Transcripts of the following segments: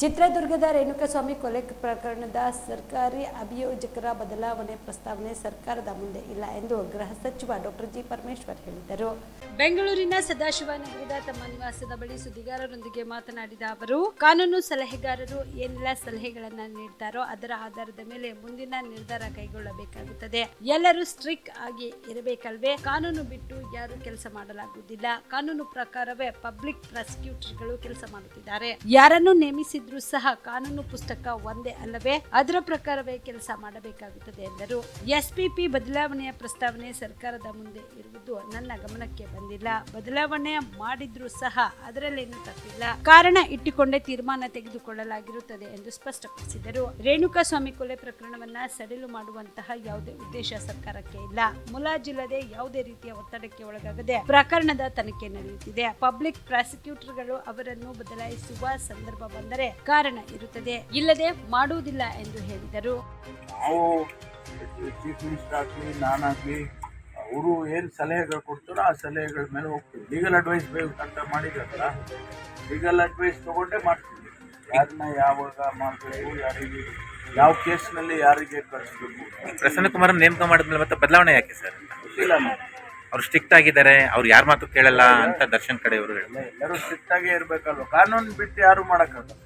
ಚಿತ್ರದುರ್ಗದ ರೇಣುಕಸ್ವಾಮಿ ಕೊಲೆ ಪ್ರಕರಣದ ಸರ್ಕಾರಿ ಅಭಿಯೋಜಕರ ಬದಲಾವಣೆ ಪ್ರಸ್ತಾವನೆ ಸರ್ಕಾರದ ಮುಂದೆ ಇಲ್ಲ ಎಂದು ಗೃಹ ಸಚಿವ ಡಾಕ್ಟರ್ ಜಿ ಪರಮೇಶ್ವರ್ ಹೇಳಿದರು. ಬೆಂಗಳೂರಿನ ಸದಾಶಿವನಗರದ ತಮ್ಮ ನಿವಾಸದ ಬಳಿ ಸುದ್ದಿಗಾರರೊಂದಿಗೆ ಮಾತನಾಡಿದ ಅವರು, ಕಾನೂನು ಸಲಹೆಗಾರರು ಏನೆಲ್ಲ ಸಲಹೆಗಳನ್ನ ನೀಡ್ತಾರೋ ಅದರ ಆಧಾರದ ಮೇಲೆ ಮುಂದಿನ ನಿರ್ಧಾರ ಕೈಗೊಳ್ಳಬೇಕಾಗುತ್ತದೆ. ಎಲ್ಲರೂ ಸ್ಟ್ರಿಕ್ ಆಗಿ ಇರಬೇಕಲ್ವೇ? ಕಾನೂನು ಬಿಟ್ಟು ಯಾರು ಕೆಲಸ ಮಾಡಲಾಗುವುದಿಲ್ಲ. ಕಾನೂನು ಪ್ರಕಾರವೇ ಪಬ್ಲಿಕ್ ಪ್ರಾಸಿಕ್ಯೂಟರ್ಗಳು ಕೆಲಸ ಮಾಡುತ್ತಿದ್ದಾರೆ. ಯಾರನ್ನು ನೇಮಿಸಿದ್ರು ಸಹ ಕಾನೂನು ಪುಸ್ತಕ ಒಂದೇ ಅಲ್ಲವೇ? ಅದರ ಪ್ರಕಾರವೇ ಕೆಲಸ ಮಾಡಬೇಕಾಗುತ್ತದೆ ಎಂದರು. ಎಸ್ಪಿಪಿ ಬದಲಾವಣೆಯ ಪ್ರಸ್ತಾವನೆ ಸರ್ಕಾರದ ಮುಂದೆ ಇರುವುದು ನನ್ನ ಗಮನಕ್ಕೆ ಬಂದಿಲ್ಲ. ಬದಲಾವಣೆ ಮಾಡಿದ್ರೂ ಸಹ ಅದರಲ್ಲೇನು ತಪ್ಪಿಲ್ಲ. ಕಾರಣ ಇಟ್ಟುಕೊಂಡೇ ತೀರ್ಮಾನ ತೆಗೆದುಕೊಳ್ಳಲಾಗಿರುತ್ತದೆ ಎಂದು ಸ್ಪಷ್ಟಪಡಿಸಿದರು. ರೇಣುಕಾ ಸ್ವಾಮಿ ಕೊಲೆ ಪ್ರಕರಣವನ್ನ ಸಡಿಲು ಮಾಡುವಂತಹ ಯಾವುದೇ ಉದ್ದೇಶ ಸರ್ಕಾರಕ್ಕೆ ಇಲ್ಲ. ಮುಲಾಜಿಲ್ಲದೆ ಯಾವುದೇ ರೀತಿಯ ಒತ್ತಡಕ್ಕೆ ಒಳಗಾಗದೆ ಪ್ರಕರಣದ ತನಿಖೆ ನಡೆಯುತ್ತಿದೆ. ಪಬ್ಲಿಕ್ ಪ್ರಾಸಿಕ್ಯೂಟರ್ಗಳು ಅವರನ್ನು ಬದಲಾಯಿಸುವ ಸಂದರ್ಭ ಬಂದರೆ ಕಾರಣ ಇರುತ್ತದೆ. ಇಲ್ಲದೆ ಮಾಡುವುದಿಲ್ಲ ಎಂದು ಹೇಳಿದರು. ನಾವು ಚೀಫ್ ಮಿನಿಸ್ಟರ್ ಆಗಲಿ ನಾನಾಗಲಿ ಅವರು ಏನು ಸಲಹೆಗಳು ಕೊಡ್ತಾರೋ ಆ ಸಲಹೆಗಳ ಮೇಲೆ ಹೋಗ್ತೀವಿ. ಲೀಗಲ್ ಅಡ್ವೈಸ್ ಬೇಕಂತ ಮಾಡಿದ್ರಲ್ಲ ಲೀಗಲ್ ಅಡ್ವೈಸ್ ತೊಗೊಂಡೇ ಮಾಡ್ತೀವಿ. ಯಾರನ್ನ ಯಾವಾಗ ಮಾಡಬೇಕು ಯಾರಿಗೆ ಯಾವ ಕೇಸ್ನಲ್ಲಿ ಯಾರಿಗೆ ಕಳಿಸ್ಬೇಕು. ಪ್ರಸನ್ನ ಕುಮಾರ್ ನೇಮಕ ಮಾಡಿದ್ಮೇಲೆ ಮತ್ತೆ ಬದಲಾವಣೆ ಯಾಕೆ ಸರ್? ಗೊತ್ತಿಲ್ಲ ಅವ್ರು ಸ್ಟ್ರಿಕ್ಟ್ ಆಗಿದ್ದಾರೆ ಅವ್ರು ಯಾರ ಮಾತು ಕೇಳಲ್ಲ ಅಂತ ದರ್ಶನ್ ಕಡೆಯವರು ಹೇಳಿದ್ರು ಎಲ್ಲರೂ ಸ್ಟ್ರಿಕ್ಟ್ ಆಗೇ ಇರಬೇಕಲ್ವ? ಕಾನೂನು ಬಿಟ್ಟು ಯಾರು ಮಾಡೋಕ್ಕಾಗಲ್ಲ.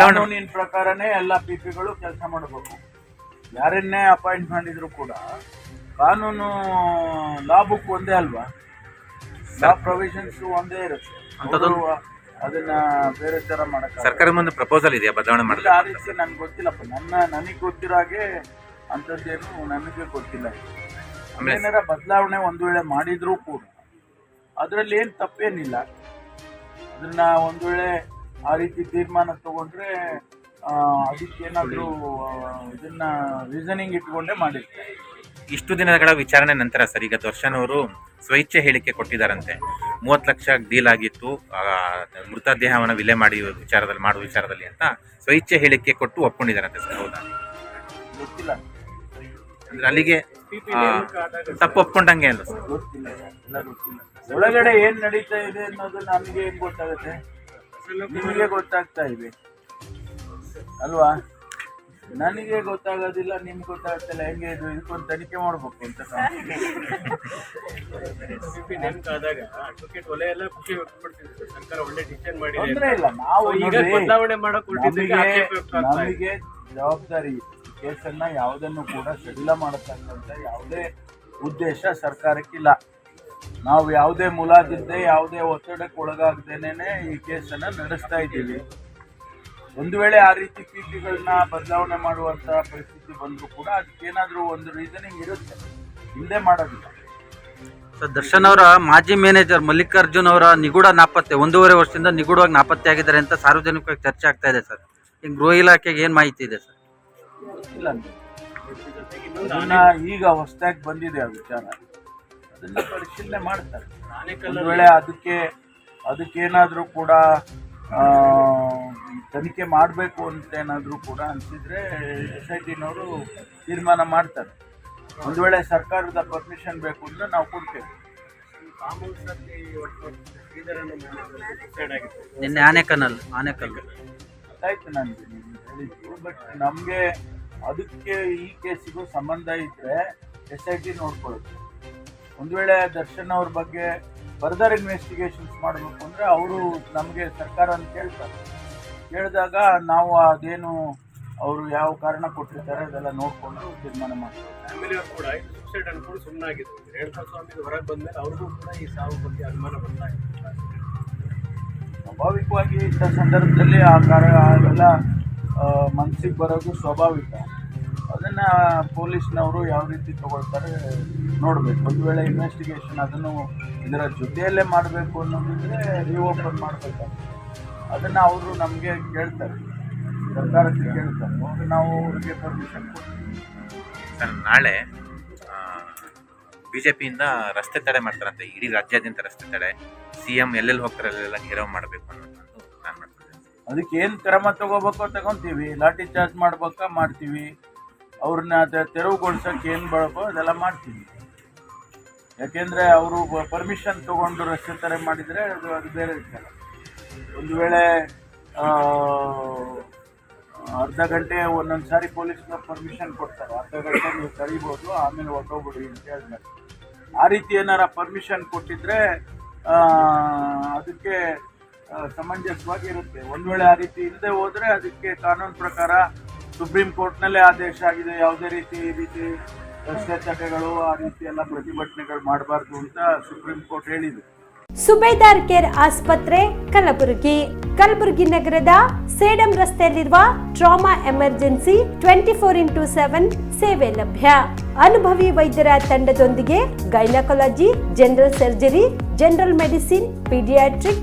ಕಾನೂನಿನ ಪ್ರಕಾರನೇ ಎಲ್ಲ ಪಿ ಪಿಗಳು ಕೆಲಸ ಮಾಡಬೇಕು. ಯಾರನ್ನೇ ಅಪಾಯಿಂಟ್ ಮಾಡಿದ್ರು ಕೂಡ ಕಾನೂನು ಲಾ ಬುಕ್ ಒಂದೇ ಅಲ್ವಾ? ಲಾ ಪ್ರೊವಿಷನ್ಸ್ ಒಂದೇ ಇರುತ್ತೆ. ಅವ್ರು ಅದನ್ನ ಬೇರೆ ತರ ಮಾಡಕ್ ಸರ್ಕಾರ ಮುಂದೆ ಪ್ರಪೋಸಲ್ ಇದೆಯಾ ಬದಲಾವಣೆ ಮಾಡಿದ್ರೆ ಆ ರೀತಿ ನನ್ಗೆ ಗೊತ್ತಿಲ್ಲಪ್ಪ. ನನ್ನ ನನಗೆ ಗೊತ್ತಿರೋ ಹಾಗೆ ಅಂಥದ್ದೇನು ನನಗೆ ಗೊತ್ತಿಲ್ಲ. ಏನಾರ ಬದಲಾವಣೆ ಒಂದು ವೇಳೆ ಮಾಡಿದ್ರೂ ಕೂಡ ಅದರಲ್ಲಿ ಏನು ತಪ್ಪೇನಿಲ್ಲ. ಅದನ್ನ ಒಂದು ವೇಳೆ ಆ ರೀತಿ ತೀರ್ಮಾನ ತಗೊಂಡ್ರೆ ಅದಕ್ಕೆ ಏನಾದರೂ ಆ, ಇದನ್ನ ರೀಸನಿಂಗ್ ಇಟ್ಕೊಂಡೇ ಮಾಡಿರ್ತಾರೆ ಇಷ್ಟು ದಿನಗಳ ವಿಚಾರಣೆ ನಂತರ ಸರ್ ಈಗ ದರ್ಶನ್ ಅವರು ಸ್ವಇಚ್ಛೆ ಹೇಳಿಕೆ ಕೊಟ್ಟಿದ್ದಾರಂತೆ ಮೂವತ್ತು ಲಕ್ಷ ಡೀಲ್ ಆಗಿತ್ತು ಮೃತದೇಹವನ್ನು ವಿಲೆ ಮಾಡಿ ವಿಚಾರದಲ್ಲಿ ಮಾಡುವ ವಿಚಾರದಲ್ಲಿ ಅಂತ ಸ್ವಇಚ್ಛೆ ಹೇಳಿಕೆ ಕೊಟ್ಟು ಒಪ್ಕೊಂಡಿದ್ದಾರಂತೆ ಸರ್ ಹೌದಾ ಗೊತ್ತಿಲ್ಲ ಅಂದ್ರೆ ಅಲ್ಲಿಗೆ ತಪ್ಪು ಒಪ್ಕೊಂಡಂಗೆ ಅಲ್ಲ ಸರ್ ಗೊತ್ತಿಲ್ಲ ಒಳಗಡೆ ಏನು ನಡೀತಾ ಇದೆ ಅನ್ನೋದು ನಮಗೆ ಏನ್ ಗೊತ್ತಾಗುತ್ತೆ ನಿಮಗೆ ಗೊತ್ತಾಗ್ತಾ ಇದೆ ಅಲ್ವಾ? ನನಗೆ ಗೊತ್ತಾಗೋದಿಲ್ಲ ನಿಮ್ಗೆ ಗೊತ್ತಾಗ್ತಿಲ್ಲ ಹೆಂಗೆ ಇದು ಇದಕ್ಕೊಂದು ತನಿಖೆ ಮಾಡ್ಬೇಕು ಅಂತ ನೇಮಕ ಆದಾಗ ಅಡ್ವೊಕೇಟ್ ವಲಯ ಎಲ್ಲ ಖುಷಿ ವ್ಯಕ್ತಪಡಿಸಿದ್ರು ಸರ್ಕಾರ ಒಳ್ಳೆ ಡಿಸಿಷನ್ ಮಾಡಿದೆ ತೊಂದ್ರೆ ಇಲ್ಲ ನಾವು ಈಗ ಬದಲಾವಣೆ ಮಾಡಕ್ ನಮಗೆ ಜವಾಬ್ದಾರಿ. ಕೇಸನ್ನ ಯಾವುದನ್ನು ಕೂಡ ಸಡಿಲ ಮಾಡತಕ್ಕಂಥ ಯಾವುದೇ ಉದ್ದೇಶ ಸರ್ಕಾರಕ್ಕಿಲ್ಲ. ನಾವು ಯಾವುದೇ ಮುಲಾಜಿಲ್ಲದೆ ಯಾವುದೇ ಒತ್ತಡಕ್ಕೆ ಒಳಗಾಗದೇನೆ ಈ ಕೇಸನ್ನ ನಡೆಸ್ತಾ ಇದ್ದೀವಿ. ಒಂದು ವೇಳೆ ಆ ರೀತಿ ಪಿಪಿಗಳನ್ನ ಬದಲಾವಣೆ ಮಾಡುವಂತಹ ಪರಿಸ್ಥಿತಿ ಬಂದರೂ ಕೂಡ ಅದಕ್ಕೇನಾದ್ರೂ ಒಂದು ರೀಸನಿಂಗ್ ಇರುತ್ತೆ. ಹಿಂದೆ ಮಾಡೋದಿಲ್ಲ. ಸರ್ ದರ್ಶನ್ ಅವರ ಮಾಜಿ ಮ್ಯಾನೇಜರ್ ಮಲ್ಲಿಕಾರ್ಜುನ್ ಅವರ ನಿಗೂಢ ನಾಪತ್ತೆ ಒಂದೂವರೆ ವರ್ಷದಿಂದ ನಿಗೂಢವಾಗಿ ನಾಪತ್ತೆ ಆಗಿದ್ದಾರೆ ಅಂತ ಸಾರ್ವಜನಿಕವಾಗಿ ಚರ್ಚೆ ಆಗ್ತಾ ಇದೆ ಸರ್. ಈಗ ಗೃಹ ಇಲಾಖೆಗೆ ಏನು ಮಾಹಿತಿ ಇದೆ ಸರ್? ಇಲ್ಲ. ಈಗ ಹೊಸದಾಗಿ ಬಂದಿದೆ ಆ ವಿಚಾರ. ಅದನ್ನ ಪರಿಶೀಲನೆ ಮಾಡ್ತಾರೆ. ಒಂದು ವೇಳೆ ಅದಕ್ಕೆ ಅದಕ್ಕೇನಾದರೂ ಕೂಡ ತನಿಖೆ ಮಾಡಬೇಕು ಅಂತ ಏನಾದರೂ ಕೂಡ ಅಂತಿದ್ರೆ ಎಸ್ ಐ ಟಿನವರು ತೀರ್ಮಾನ ಮಾಡ್ತಾರೆ. ಒಂದು ವೇಳೆ ಸರ್ಕಾರದ ಪರ್ಮಿಷನ್ ಬೇಕು ಅಂದರೆ ನಾವು ಕೊಡ್ತೇವೆ. ನಿನ್ನೆ ಆನೆಕನಲ್ ಆನೆಕಲ್. ಗೊತ್ತಾಯ್ತು ನನಗೆ ನೀವು ಹೇಳಿದ್ದು ಬಟ್ ನಮಗೆ ಅದಕ್ಕೆ ಈ ಕೇಸಿಗೂ ಸಂಬಂಧ ಇದ್ದರೆ ಎಸ್ ಐ ಟಿ ನೋಡ್ಕೊಳ್ಳುತ್ತೆ ಒಂದು ವೇಳೆ ದರ್ಶನ್ ಅವ್ರ ಬಗ್ಗೆ ಫರ್ದರ್ ಇನ್ವೆಸ್ಟಿಗೇಷನ್ಸ್ ಮಾಡಬೇಕು ಅಂದರೆ ಅವರು ನಮಗೆ ಸರ್ಕಾರ ಅಂತ ಕೇಳ್ತಾರೆ ಕೇಳಿದಾಗ ನಾವು ಅದೇನು ಅವರು ಯಾವ ಕಾರಣ ಕೊಟ್ಟಿರ್ತಾರೆ ಅದೆಲ್ಲ ನೋಡಿಕೊಂಡು ತೀರ್ಮಾನ ಮಾಡ್ತಾರೆ ಕೂಡ ಇದು ಸುಸೈಡ್ ಅನ್ಕೊಂಡು ಸುಮ್ಮನಾಗಿದ್ರು ರೇಣುಕಾ ಸ್ವಾಮಿ ಹೊರಗೆ ಬಂದ್ಮೇಲೆ ಅವ್ರಿಗೂ ಕೂಡ ಈ ಸಾವು ಬಗ್ಗೆ ಅನುಮಾನ ಬರ್ತಾ ಸ್ವಾಭಾವಿಕವಾಗಿ ಇಂಥ ಸಂದರ್ಭದಲ್ಲಿ ಆ ಕಾರ ಅವೆಲ್ಲ ಮನಸ್ಸಿಗೆ ಬರೋದು ಸ್ವಾಭಾವಿಕ. ಅದನ್ನು ಪೊಲೀಸ್ನವರು ಯಾವ ರೀತಿ ತಗೊಳ್ತಾರೆ ನೋಡಬೇಕು. ಒಂದು ವೇಳೆ ಇನ್ವೆಸ್ಟಿಗೇಷನ್ ಅದನ್ನು ಇದರ ಜೊತೆಯಲ್ಲೇ ಮಾಡಬೇಕು ಅನ್ನೋದಿದ್ರೆ ರಿಓಪನ್ ಮಾಡಬೇಕಾಗ್ತದೆ ಅದನ್ನು ಅವರು ನಮಗೆ ಕೇಳ್ತಾರೆ. ಸರ್ಕಾರಕ್ಕೆ ಕೇಳ್ತಾರೆ. ನಾವು ಅವ್ರಿಗೆ ಪರ್ಮಿಷನ್ ಕೊಡ್ತೀವಿ. ಸರ್ ನಾಳೆ ಬಿಜೆಪಿಯಿಂದ ರಸ್ತೆ ತಡೆ ಮಾಡ್ತಾರಂತೆ. ಇಡೀ ರಾಜ್ಯಾದ್ಯಂತ ರಸ್ತೆ ತಡೆ. ಸಿ ಎಂ ಎಲ್ಲೆಲ್ಲಿ ಹೋಗ್ತಾರೆ ಅಲ್ಲೆಲ್ಲ ಘೇರಾವ್ ಮಾಡಬೇಕು ಅನ್ನೋದು ಅದಕ್ಕೆ ಏನು ಕ್ರಮ ತಗೋಬೇಕೋ ತಗೊಂತೀವಿ. ಲಾಠಿ ಚಾರ್ಜ್ ಮಾಡ್ಬೇಕಾ ಮಾಡ್ತೀವಿ. ಅವ್ರನ್ನ ತೆ- ತೆರವುಗೊಳಿಸೋಕೆ ಏನು ಬಳಕೋ ಅದೆಲ್ಲ ಮಾಡ್ತೀವಿ ಯಾಕೆಂದರೆ ಅವರು ಪರ್ಮಿಷನ್ ತೊಗೊಂಡು ರಸ್ತೆ ಥರ ಮಾಡಿದರೆ ಅದು ಅದು ಬೇರೆ ವಿಚಾರ. ಒಂದು ವೇಳೆ ಅರ್ಧ ಗಂಟೆ ಒಂದೊಂದು ಸಾರಿ ಪೊಲೀಸ್ನ ಪರ್ಮಿಷನ್ ಕೊಡ್ತಾರೆ. ಅರ್ಧ ಗಂಟೆ ನೀವು ಕರಿಬೋದು, ಆಮೇಲೆ ಹೊರಟೋಗ್ಬಿಡಿ ಅಂತ ಹೇಳ್ತಾರೆ. ಆ ರೀತಿ ಏನಾರ ಪರ್ಮಿಷನ್ ಕೊಟ್ಟಿದ್ರೆ ಅದಕ್ಕೆ ಸಮಂಜಸವಾಗಿರುತ್ತೆ. ಒಂದು ವೇಳೆ ಆ ರೀತಿ ಇಲ್ಲದೆ ಹೋದರೆ ಅದಕ್ಕೆ ಕಾನೂನು ಪ್ರಕಾರ ಸುಪ್ರೀಂ ಕೋರ್ಟ್ನಲ್ಲೇ ಆದೇಶ ಆಗಿದೆ. ಯಾವುದೇ ರೀತಿ ಈ ರೀತಿ ರಸ್ತೆ ತಡೆಗಳು ಆ ರೀತಿ ಎಲ್ಲ ಪ್ರತಿಭಟನೆಗಳು ಮಾಡಬಾರ್ದು ಅಂತ ಸುಪ್ರೀಂ ಕೋರ್ಟ್ ಹೇಳಿದೆ. ಸುಬೇದಾರ್ ಕೇರ್ ಆಸ್ಪತ್ರೆ, ಕಲಬುರಗಿ. ಕಲಬುರಗಿ ನಗರದ ಸೇಡಂ ರಸ್ತೆಯಲ್ಲಿರುವ trauma emergency twenty four into seven ಸೇವೆ ಲಭ್ಯ. ಅನುಭವಿ ವೈದ್ಯರ ತಂಡದೊಂದಿಗೆ gynaecology, general surgery, general medicine, paediatric